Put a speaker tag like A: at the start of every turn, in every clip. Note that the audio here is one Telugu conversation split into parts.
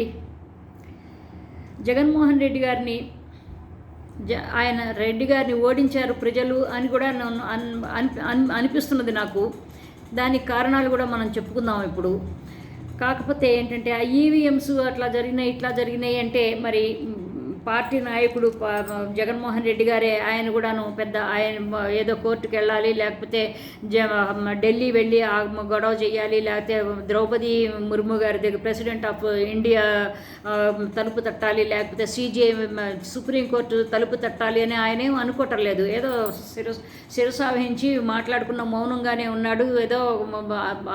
A: రెడ్డి జగన్మోహన్ రెడ్డి గారిని జ ఆయన రెడ్డి గారిని ఓడించారు ప్రజలు అని కూడా నన్ను అన్- అనిపిస్తున్నది నాకు. దానికి కారణాలు కూడా మనం చెప్పుకుందాం ఇప్పుడు. కాకపోతే ఏంటంటే ఆ ఈవీఎంస్ అట్లా జరిగినాయి ఇట్లా జరిగినాయి అంటే మరి పార్టీ నాయకుడు జగన్మోహన్ రెడ్డి గారే ఆయన కూడాను పెద్ద ఆయన ఏదో కోర్టుకు వెళ్ళాలి లేకపోతే జ ఢిల్లీ వెళ్ళి ఆ గొడవ చేయాలి లేకపోతే ద్రౌపది ముర్ము గారి దగ్గర ప్రెసిడెంట్ ఆఫ్ ఇండియా తలుపు తట్టాలి లేకపోతే సీజే సుప్రీంకోర్టు తలుపు తట్టాలి అని ఆయనేం అనుకోవటం లేదు ఏదో శిరస్ శిరసావహించి మాట్లాడుకున్న మౌనంగానే ఉన్నాడు ఏదో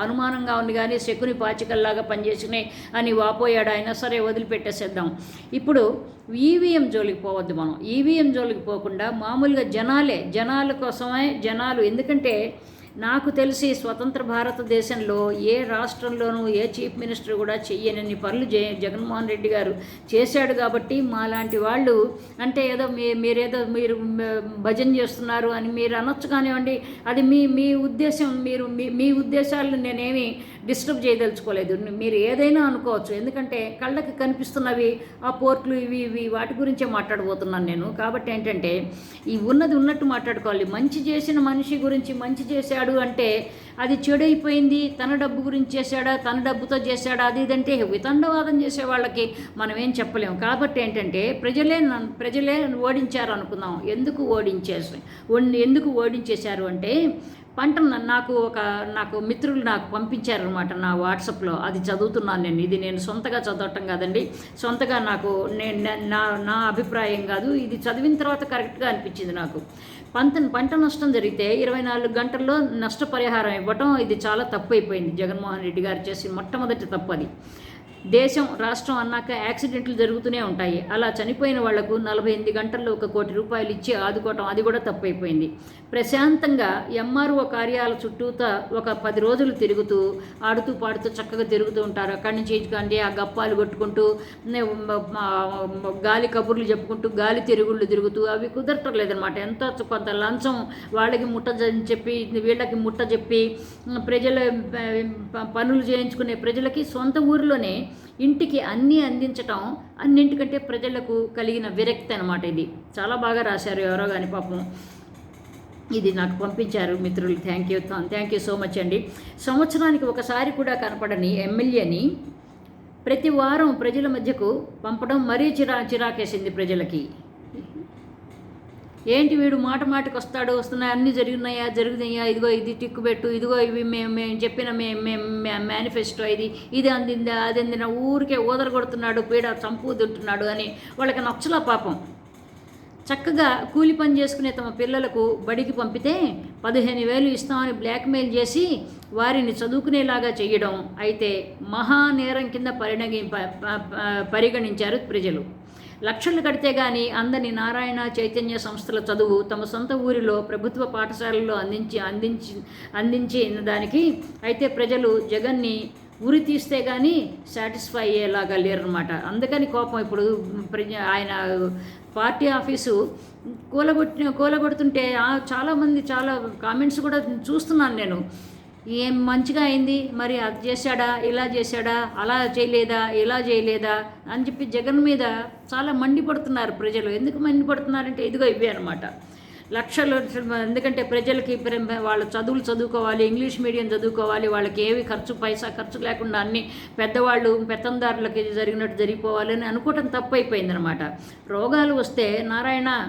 A: అనుమానంగా ఉంది కానీ శకుని పాచికల్లాగా పనిచేసినాయి అని వాపోయాడు. ఆయన సరే వదిలిపెట్టేసేద్దాం. ఇప్పుడు ఈ ఈవీఎం జోలికి పోవద్దు మనం. ఈవీఎం జోలికి పోకుండా మామూలుగా జనాలే జనాల కోసమే జనాలు. ఎందుకంటే నాకు తెలిసి స్వతంత్ర భారతదేశంలో ఏ రాష్ట్రంలోనూ ఏ చీఫ్ మినిస్టర్ కూడా చెయ్యనన్ని పనులు జయ జగన్మోహన్ రెడ్డి గారు చేశాడు కాబట్టి మాలాంటి వాళ్ళు అంటే ఏదో మీ మీరేదో మీరు భజన చేస్తున్నారు అని మీరు అనొచ్చు కానివ్వండి అది మీ మీ ఉద్దేశం మీరు మీ మీ ఉద్దేశాలను నేనేమి డిస్టర్బ్ చేయదలుచుకోలేదు. మీరు ఏదైనా అనుకోవచ్చు. ఎందుకంటే కళ్ళకి కనిపిస్తున్నవి ఆ పోర్ట్లు ఇవి ఇవి వాటి గురించే మాట్లాడబోతున్నాను నేను. కాబట్టి ఏంటంటే ఈ ఉన్నది ఉన్నట్టు మాట్లాడుకోవాలి. మంచి చేసిన మనిషి గురించి మంచి చేశాడు అంటే అది చెడైపోయింది తన డబ్బు గురించి చేశాడా తన డబ్బుతో చేశాడా అది ఇదంటే వితండవాదం చేసే వాళ్ళకి మనం ఏం చెప్పలేము కాబట్టి ఏంటంటే ప్రజలే ప్రజలే ఓడించారు అనుకుందాం ఎందుకు ఓడించేసి ఎందుకు ఓడించేశారు అంటే పంట నాకు ఒక నాకు మిత్రులు నాకు పంపించారనమాట నా వాట్సాప్లో. అది చదువుతున్నాను నేను. ఇది నేను సొంతగా చదవటం కాదండి. సొంతగా నాకు నేను నా- నా నా అభిప్రాయం కాదు. ఇది చదివిన తర్వాత కరెక్ట్గా అనిపించింది నాకు. పంట పంట నష్టం జరిగితే ఇరవై నాలుగు గంటల్లో నష్టపరిహారం ఇవ్వటం ఇది చాలా తప్పు అయిపోయింది. జగన్మోహన్ రెడ్డి గారు చేసిన మొట్టమొదటి తప్పు అది. దేశం రాష్ట్రం అన్నాక యాక్సిడెంట్లు జరుగుతూనే ఉంటాయి. అలా చనిపోయిన వాళ్ళకు నలభై ఎనిమిది గంటల్లో ఒక కోటి రూపాయలు ఇచ్చి ఆదుకోవటం అది కూడా తప్పైపోయింది. ప్రశాంతంగా ఎంఆర్ఓ కార్యాల చుట్టూతా ఒక పది రోజులు తిరుగుతూ ఆడుతూ పాడుతూ చక్కగా తిరుగుతూ ఉంటారు. అక్కడి నుంచి ఇచ్చుకోండి ఆ గప్పాలు కొట్టుకుంటూ గాలి కబుర్లు చెప్పుకుంటూ గాలి తిరుగుళ్ళు తిరుగుతూ అవి కుదరటం లేదనమాట ఎంతో కొంత లంచం వాళ్ళకి ముట్ట చెప్పి వీళ్ళకి ముట్ట చెప్పి ప్రజల ప- పనులు చేయించుకునే ప్రజలకి సొంత ఊరిలోనే ఇంటికి అన్నీ అందించటం అన్నింటికంటే ప్రజలకు కలిగిన విరక్తి అనమాట ఇది. చాలా బాగా రాశారు ఎవరో కానీ పాపం. ఇది నాకు పంపించారు మిత్రులు. Thank you thank you so much అండి. సంవత్సరానికి ఒకసారి కూడా కనపడని ఎమ్మెల్యేని ప్రతి వారం ప్రజల మధ్యకు పంపడం మరీ చిరా చిరాకేసింది ప్రజలకి. ఏంటి వీడు మాట మాటకు వస్తాడు వస్తున్నాయి అన్నీ జరిగినాయా జరుగుతున్నాయా ఇదిగో ఇది టిక్కు పెట్టు ఇదిగో ఇవి మేము మేము చెప్పిన మేము మేనిఫెస్టో ఇది ఇది అందిందా అది అందిన ఊరికే ఊదర కొడుతున్నాడు పీడ చంపు తింటున్నాడు అని వాళ్ళకి నచ్చల పాపం. చక్కగా కూలి పని చేసుకునే తమ పిల్లలకు బడికి పంపితే పదిహేను వేలు ఇస్తామని బ్లాక్మెయిల్ చేసి వారిని చదువుకునేలాగా చేయడం అయితే మహానేరం కింద పరిణగి ప- పరిగణించారు ప్రజలు. లక్షలు కడితే గాని అందని నారాయణ చైతన్య సంస్థల చదువు తమ సొంత ఊరిలో ప్రభుత్వ పాఠశాలల్లో అందించి అందించి అందించిన దానికి అయితే ప్రజలు జగన్ని ఉరి తీస్తే కానీ సాటిస్ఫై అయ్యేలాగా లేరనమాట అందుకని కోపం ఇప్పుడు ప్రజ ఆయన పార్టీ ఆఫీసు కూలగొట్టి కూలగొడుతుంటే చాలామంది చాలా కామెంట్స్ కూడా చూస్తున్నాను నేను. ఏం మంచిగా అయింది? మరి అది చేశాడా? ఇలా చేశాడా? అలా చేయలేదా? ఇలా చేయలేదా? అని చెప్పి జగన్ మీద చాలా మండిపడుతున్నారు ప్రజలు. ఎందుకు మండిపడుతున్నారంటే ఇదిగో ఇవే అనమాట లక్షలు ఎందుకంటే ప్రజలకి వాళ్ళ చదువులు చదువుకోవాలి ఇంగ్లీష్ మీడియం చదువుకోవాలి వాళ్ళకి ఏవి ఖర్చు పైసా ఖర్చు లేకుండా అన్ని పెద్దవాళ్ళు పెత్తందారులకి జరిగినట్టు జరిగిపోవాలని అనుకోవటం తప్పైపోయిందనమాట రోగాలు వస్తే నారాయణ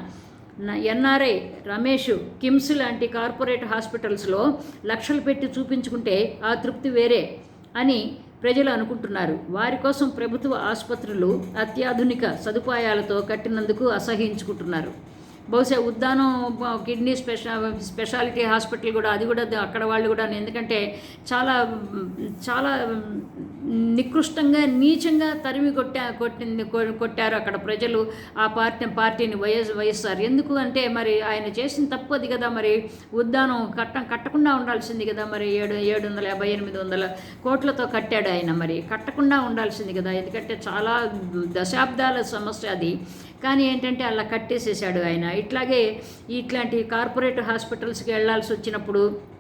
A: ఎన్ఆర్ఐ రమేష్ కిమ్స్ లాంటి కార్పొరేట్ హాస్పిటల్స్లో లక్షలు పెట్టి చూపించుకుంటే ఆ తృప్తి వేరే అని ప్రజలు అనుకుంటున్నారు. వారి కోసం ప్రభుత్వ ఆసుపత్రులు అత్యాధునిక సదుపాయాలతో కట్టినందుకు అసహించుకుంటున్నారు బహుశా ఉద్దానం కిడ్నీ స్పెషా స్పెషాలిటీ హాస్పిటల్ కూడా అది కూడా అక్కడ వాళ్ళు కూడా ఎందుకంటే చాలా చాలా నికృష్టంగా నీచంగా తరిమి కొట్టా కొట్టింది కొట్టారు అక్కడ ప్రజలు ఆ పార్టీ పార్టీని వైఎస్ వైఎస్ఆర్. ఎందుకు అంటే మరి ఆయన చేసిన తప్పు అది కదా మరి. ఉద్దానం కట్ట కట్టకుండా ఉండాల్సింది కదా మరి. ఏడు ఏడు వందల యాభై ఎనిమిది వందల కోట్లతో కట్టాడు ఆయన మరి. కట్టకుండా ఉండాల్సింది కదా. ఎందుకంటే చాలా దశాబ్దాల సమస్య అది. కానీ ఏంటంటే అలా కట్టేసేసాడు ఆయన. ఇట్లాగే ఇట్లాంటి కార్పొరేట్ హాస్పిటల్స్కి వెళ్ళాల్సి వచ్చినప్పుడు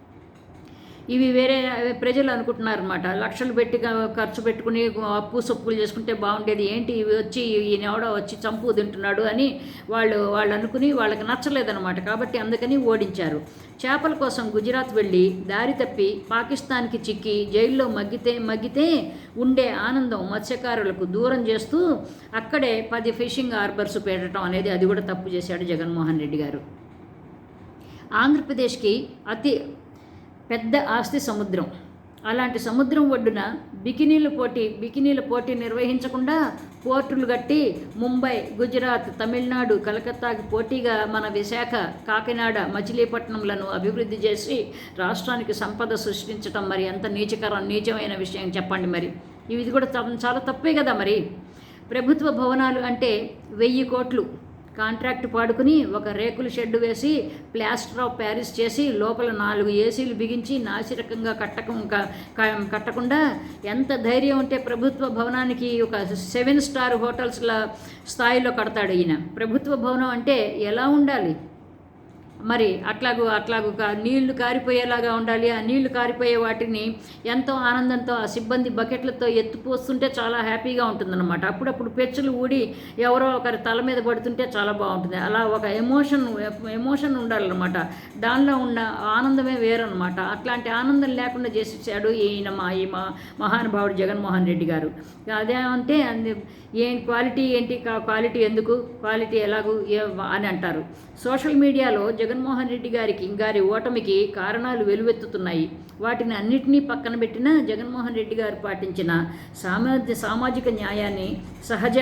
A: ఇవి వేరే ప్రజలు అనుకుంటున్నారు అనమాట లక్షలు పెట్టి ఖర్చు పెట్టుకుని అప్పు సొప్పులు చేసుకుంటే బాగుండేది. ఏంటి ఇవి వచ్చి ఈయన ఎవడో వచ్చి చంపు తింటున్నాడు అని వాళ్ళు వాళ్ళు అనుకుని వాళ్ళకి నచ్చలేదన్నమాట. కాబట్టి అందుకని ఓడించారు. చేపల కోసం గుజరాత్ వెళ్ళి దారి తప్పి పాకిస్తాన్కి చిక్కి జైల్లో మగ్గితే మగ్గితే ఉండే ఆనందం మత్స్యకారులకు దూరం చేస్తూ అక్కడే పది ఫిషింగ్ హార్బర్స్ పెట్టడం అనేది అది కూడా తప్పు చేశాడు జగన్మోహన్ రెడ్డి గారు. ఆంధ్రప్రదేశ్కి అతి పెద్ద ఆస్తి సముద్రం. అలాంటి సముద్రం ఒడ్డున బికినీల పోటీ బికినీల పోటీ నిర్వహించకుండా పోర్టులు కట్టి ముంబై గుజరాత్ తమిళనాడు కలకత్తాకి పోటీగా మన విశాఖ కాకినాడ మచిలీపట్నంలను అభివృద్ధి చేసి రాష్ట్రానికి సంపద సృష్టించడం మరి ఎంత నీచకరం నీచమైన విషయం చెప్పండి మరి. ఇది కూడా చాలా తప్పే కదా మరి. ప్రభుత్వ భవనాలు అంటే వెయ్యి కోట్లు. కాంట్రాక్ట్ పాడుకుని ఒక రేకుల షెడ్డు వేసి ప్లాస్టర్ ఆఫ్ ప్యారిస్ చేసి లోపల నాలుగు ఏసీలు బిగించి నాసిరకంగా కట్టకం కట్టకుండా ఎంత ధైర్యం ఉంటే ప్రభుత్వ భవనానికి ఒక సెవెన్ స్టార్ హోటల్స్ల స్థాయిలో కడతాడు ఈయన. ప్రభుత్వ భవనం అంటే ఎలా ఉండాలి? మరి అట్లాగూ అట్లాగూ కా- నీళ్ళు కారిపోయేలాగా ఉండాలి. ఆ నీళ్ళు కారిపోయే వాటిని ఎంతో ఆనందంతో ఆ సిబ్బంది బకెట్లతో ఎత్తిపోస్తుంటే చాలా హ్యాపీగా ఉంటుందన్నమాట. అప్పుడప్పుడు పెచ్చులు ఊడి ఎవరో ఒకరి తల మీద పడుతుంటే చాలా బాగుంటుంది. అలా ఒక ఎమోషన్ ఎమోషన్ ఉండాలన్నమాట. దానిలో ఉన్న ఆనందమే వేరనమాట అట్లాంటి ఆనందం లేకుండా చేసేసాడు ఈయన మా ఈ మా మహానుభావుడు జగన్మోహన్ రెడ్డి గారు. అదేమంటే ఏం క్వాలిటీ ఏంటి? క్వాలిటీ ఎందుకు? క్వాలిటీ ఎలాగూ అని అంటారు. సోషల్ మీడియాలో జగన్మోహన్ రెడ్డి గారికి గారి ఓటమికి కారణాలు వెలువెత్తుతున్నాయి. వాటిని అన్నిటినీ పక్కన పెట్టిన జగన్మోహన్ రెడ్డి గారు పాటించిన సామాజిక సామాజిక న్యాయాన్ని సహజ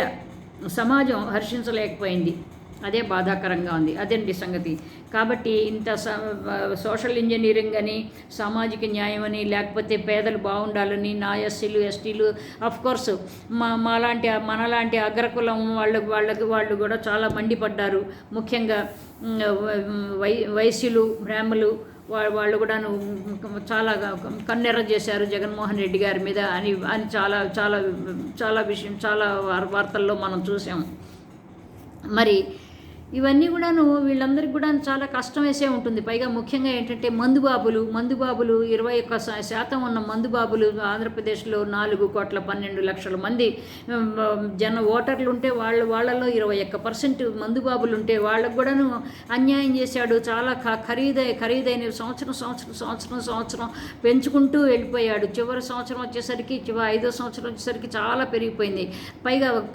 A: సమాజం హర్షించలేకపోయింది. అదే బాధాకరంగా ఉంది. అదండి సంగతి? కాబట్టి ఇంత స- సోషల్ ఇంజనీరింగ్ అని సామాజిక న్యాయం అని లేకపోతే పేదలు బాగుండాలని నా ఎస్సీలు ఎస్టీలు కోర్స్ మా మాలాంటి మనలాంటి అగ్రకులం వాళ్ళకు వాళ్ళకి వాళ్ళు కూడా చాలా మండిపడ్డారు. ముఖ్యంగా వై వైశ్యులు బ్రాహ్మలు వా- వాళ్ళు కూడా చాలా కన్నెర్ర చేశారు జగన్మోహన్ రెడ్డి గారి మీద అని అని చాలా చాలా చాలా విషయం చాలా వార్- వార్తల్లో మనం చూసాం. మరి ఇవన్నీ కూడాను వీళ్ళందరికీ కూడా చాలా కష్టం వేసే ఉంటుంది. పైగా ముఖ్యంగా ఏంటంటే మందుబాబులు మందుబాబులు ఇరవై ఒక్క శాతం ఉన్న మందుబాబులు ఆంధ్రప్రదేశ్లో నాలుగు కోట్ల పన్నెండు లక్షల మంది జన ఓటర్లు ఉంటే వాళ్ళ వాళ్ళలో ఇరవై ఒక్క పర్సెంట్ మందుబాబులు ఉంటే వాళ్ళకు కూడాను అన్యాయం చేశాడు. చాలా ఖ- ఖరీదై ఖరీదైన సంవత్సరం సంవత్సరం సంవత్సరం సంవత్సరం పెంచుకుంటూ వెళ్ళిపోయాడు. చివరి సంవత్సరం వచ్చేసరికి చివరి ఐదో సంవత్సరం వచ్చేసరికి చాలా పెరిగిపోయింది. పైగా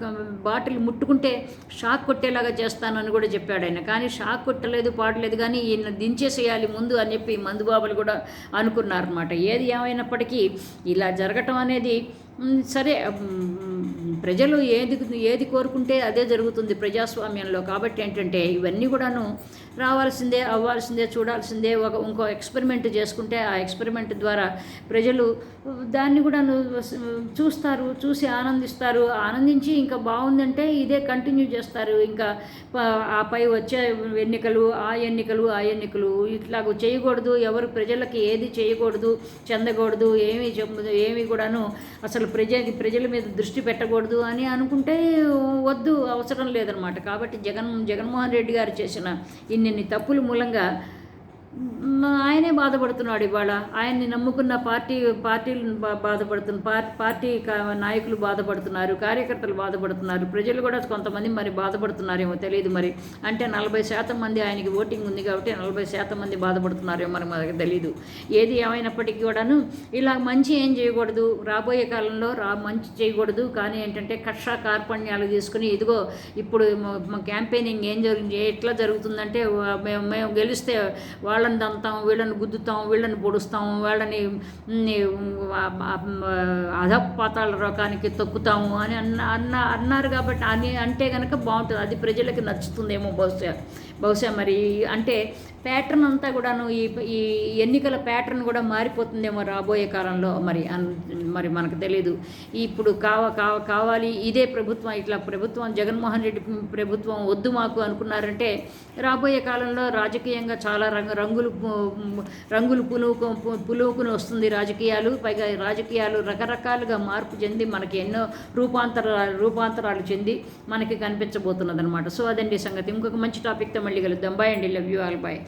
A: బాటిల్ ముట్టుకుంటే షాక్ కొట్టేలాగా చేస్తానని కూడా చెప్పాడు ఆయన కానీ షాక్ కొట్టలేదు పాడలేదు కానీ ఈయన దించేసేయాలి ముందు అని చెప్పి మందుబాబులు కూడా అనుకున్నారనమాట ఏది ఏమైనప్పటికీ ఇలా జరగటం అనేది సరే ప్రజలు ఏది ఏది కోరుకుంటే అదే జరుగుతుంది ప్రజాస్వామ్యంలో. కాబట్టి ఏంటంటే ఇవన్నీ కూడాను రావాల్సిందే అవ్వాల్సిందే చూడాల్సిందే. ఒక ఇంకో ఎక్స్పెరిమెంట్ చేసుకుంటే ఆ ఎక్స్పెరిమెంట్ ద్వారా ప్రజలు దాన్ని కూడా చూస్తారు చూసి ఆనందిస్తారు. ఆనందించి ఇంకా బాగుందంటే ఇదే కంటిన్యూ చేస్తారు. ఇంకా ఆ పై వచ్చే ఎన్నికలు ఆ ఎన్నికలు ఆ ఎన్నికలు ఇట్లాగ చేయకూడదు. ఎవరు ప్రజలకి ఏది చేయకూడదు చెందకూడదు ఏమీ చెప్ప ఏమీ కూడాను అసలు ప్రజ ప్రజల మీద దృష్టి పెట్టకూడదు. అని అనుకుంటే వద్దు అవసరం లేదనమాట. కాబట్టి జగన్ జగన్మోహన్ రెడ్డి గారు చేసిన ఇన్నిన్ని తప్పుల మూలంగా ఆయన బాధపడుతున్నాడు ఇవాళ. ఆయన్ని నమ్ముకున్న పార్టీ పార్టీలు బా బాధపడుతున్న పార్- పార్టీ కా- నాయకులు బాధపడుతున్నారు కార్యకర్తలు బాధపడుతున్నారు ప్రజలు కూడా కొంతమంది మరి బాధపడుతున్నారేమో తెలియదు మరి. అంటే నలభై శాతం మంది ఆయనకి ఓటింగ్ ఉంది కాబట్టి నలభై శాతం మంది బాధపడుతున్నారేమో మరి మనకు తెలియదు ఏది ఏమైనప్పటికీ కూడాను ఇలా మంచి ఏం చేయకూడదు. రాబోయే కాలంలో రా మంచి చేయకూడదు. కానీ ఏంటంటే కక్ష కార్పణ్యాలు తీసుకుని ఇదిగో ఇప్పుడు మా క్యాంపెయినింగ్ ఏం జరిగింది ఎట్లా జరుగుతుందంటే మేము మేము గెలిస్తే వాళ్ళని దంతాం వీళ్ళని గుద్దుతాం వీళ్ళని పొడుస్తాం వాళ్ళని అధపాతాల రకానికి తొక్కుతాము అని అన్న అన్న అన్నారు కాబట్టి అని అంటే కనుక బాగుంటుంది. అది ప్రజలకి నచ్చుతుందేమో బహుశా. బహుశా మరి అంటే ప్యాటర్న్ అంతా కూడాను ఈ ఈ ఎన్నికల ప్యాటర్న్ కూడా మారిపోతుందేమో రాబోయే కాలంలో మరి అన్ మరి మనకు తెలియదు ఇప్పుడు కావ కావ కావాలి ఇదే ప్రభుత్వం ఇట్లా ప్రభుత్వం జగన్మోహన్ రెడ్డి ప్రభుత్వం వద్దు మాకు అనుకున్నారంటే రాబోయే కాలంలో రాజకీయంగా చాలా రంగు రంగులు రంగులు పులుకు పులుకుని వస్తుంది రాజకీయాలు. పైగా రాజకీయాలు రకరకాలుగా మార్పు చెంది మనకి ఎన్నో రూపాంతరాలు రూపాంతరాలు చెంది మనకి కనిపించబోతున్నదనమాట సో అదండి సంగతి. ఇంకొక మంచి టాపిక్తో మళ్ళీ కలుద్దాం. బాయ్ అండి. Love you all bye